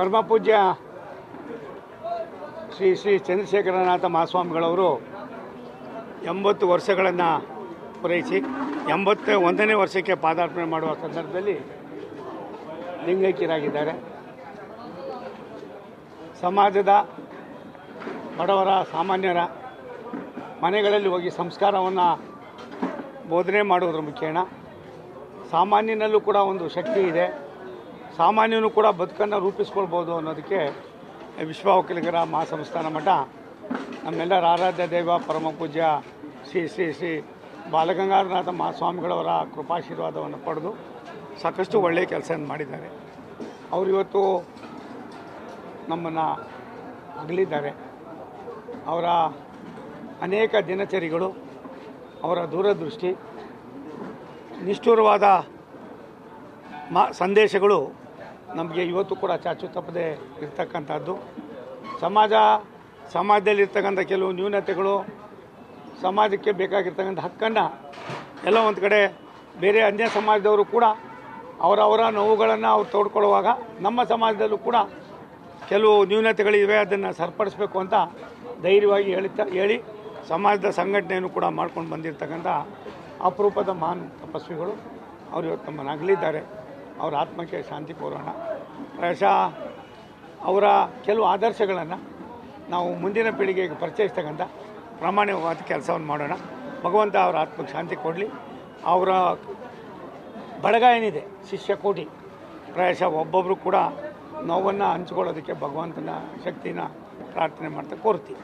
ಪರಮ ಪೂಜ್ಯ ಶ್ರೀ ಶ್ರೀ ಚಂದ್ರಶೇಖರನಾಥ ಮಹಾಸ್ವಾಮಿಗಳವರು ಎಂಬತ್ತು ವರ್ಷಗಳನ್ನು ಪೂರೈಸಿ, ಎಂಬತ್ತ ಒಂದನೇ ವರ್ಷಕ್ಕೆ ಪಾದಾರ್ಪಣೆ ಮಾಡುವ ಸಂದರ್ಭದಲ್ಲಿ ಲಿಂಗೈಕ್ಯರಾಗಿದ್ದಾರೆ. ಸಮಾಜದ ಬಡವರ, ಸಾಮಾನ್ಯರ ಮನೆಗಳಲ್ಲಿ ಹೋಗಿ ಸಂಸ್ಕಾರವನ್ನು ಬೋಧನೆ ಮಾಡುವುದರ ಮುಖೇನ ಸಾಮಾನ್ಯನಲ್ಲೂ ಕೂಡ ಒಂದು ಶಕ್ತಿ ಇದೆ. ಸಾಮಾನ್ಯನು ಕೂಡ ಬದುಕನ್ನು ರೂಪಿಸ್ಕೊಳ್ಬೋದು ಅನ್ನೋದಕ್ಕೆ ವಿಶ್ವ ಒಕ್ಕಲಿಗರ ಮಹಾಸಂಸ್ಥಾನ ಮಠ ನಮ್ಮೆಲ್ಲರ ಆರಾಧ್ಯ ದೇವ ಪರಮ ಪೂಜ್ಯ ಶ್ರೀ ಶ್ರೀ ಶ್ರೀ ಬಾಲಗಂಗಾಧರನಾಥ ಮಹಾಸ್ವಾಮಿಗಳವರ ಕೃಪಾಶೀರ್ವಾದವನ್ನು ಪಡೆದು ಸಾಕಷ್ಟು ಒಳ್ಳೆಯ ಕೆಲಸವನ್ನು ಮಾಡಿದ್ದಾರೆ. ಅವರು ಇವತ್ತು ನಮ್ಮನ್ನು ಅಗಲಿದ್ದಾರೆ. ಅವರ ಅನೇಕ ದಿನಚರಿಗಳು, ಅವರ ದೂರದೃಷ್ಟಿ, ನಿಷ್ಠುರವಾದ ಮಾ, ಸಂದೇಶಗಳು ನಮಗೆ ಇವತ್ತು ಕೂಡ ಚಾಚು ತಪ್ಪದೆ ಇರ್ತಕ್ಕಂಥದ್ದು. ಸಮಾಜ, ಸಮಾಜದಲ್ಲಿರ್ತಕ್ಕಂಥ ಕೆಲವು ನ್ಯೂನತೆಗಳು, ಸಮಾಜಕ್ಕೆ ಬೇಕಾಗಿರ್ತಕ್ಕಂಥ ಹಕ್ಕನ್ನು ಎಲ್ಲ ಒಂದು ಕಡೆ ಬೇರೆ ಅನ್ಯ ಸಮಾಜದವರು ಕೂಡ ಅವರವರ ನೋವುಗಳನ್ನು ಅವ್ರು ತೋಡ್ಕೊಳ್ಳುವಾಗ ನಮ್ಮ ಸಮಾಜದಲ್ಲೂ ಕೂಡ ಕೆಲವು ನ್ಯೂನತೆಗಳಿವೆ, ಅದನ್ನು ಸರಿಪಡಿಸ್ಬೇಕು ಅಂತ ಧೈರ್ಯವಾಗಿ ಹೇಳ್ತಾ ಹೇಳಿ ಸಮಾಜದ ಸಂಘಟನೆಯನ್ನು ಕೂಡ ಮಾಡ್ಕೊಂಡು ಬಂದಿರತಕ್ಕಂಥ ಅಪರೂಪದ ಮಹಾನ್ ತಪಸ್ವಿಗಳು. ಅವರು ಇವತ್ತು ನಮ್ಮನ್ನು ಅಗಲಿದ್ದಾರೆ. ಅವರ ಆತ್ಮಕ್ಕೆ ಶಾಂತಿ ಕೋರೋಣ. ಪ್ರಾಯಶಃ ಅವರ ಕೆಲವು ಆದರ್ಶಗಳನ್ನು ನಾವು ಮುಂದಿನ ಪೀಳಿಗೆಗೆ ಪರಿಚಯಿಸ್ತಕ್ಕಂಥ ಪ್ರಾಮಾಣಿಕವಾದ ಕೆಲಸವನ್ನು ಮಾಡೋಣ. ಭಗವಂತ ಅವರ ಆತ್ಮಕ್ಕೆ ಶಾಂತಿ ಕೊಡಲಿ. ಅವರ ಬಳಗ ಏನಿದೆ, ಶಿಷ್ಯ ಕೋಟಿ ಪ್ರಾಯಶಃ ಒಬ್ಬೊಬ್ಬರು ಕೂಡ ನೋವನ್ನು ಹಂಚ್ಕೊಳ್ಳೋದಕ್ಕೆ ಭಗವಂತನ ಶಕ್ತಿನ ಪ್ರಾರ್ಥನೆ ಮಾಡ್ತಾ ಕೋರ್ತೀವಿ.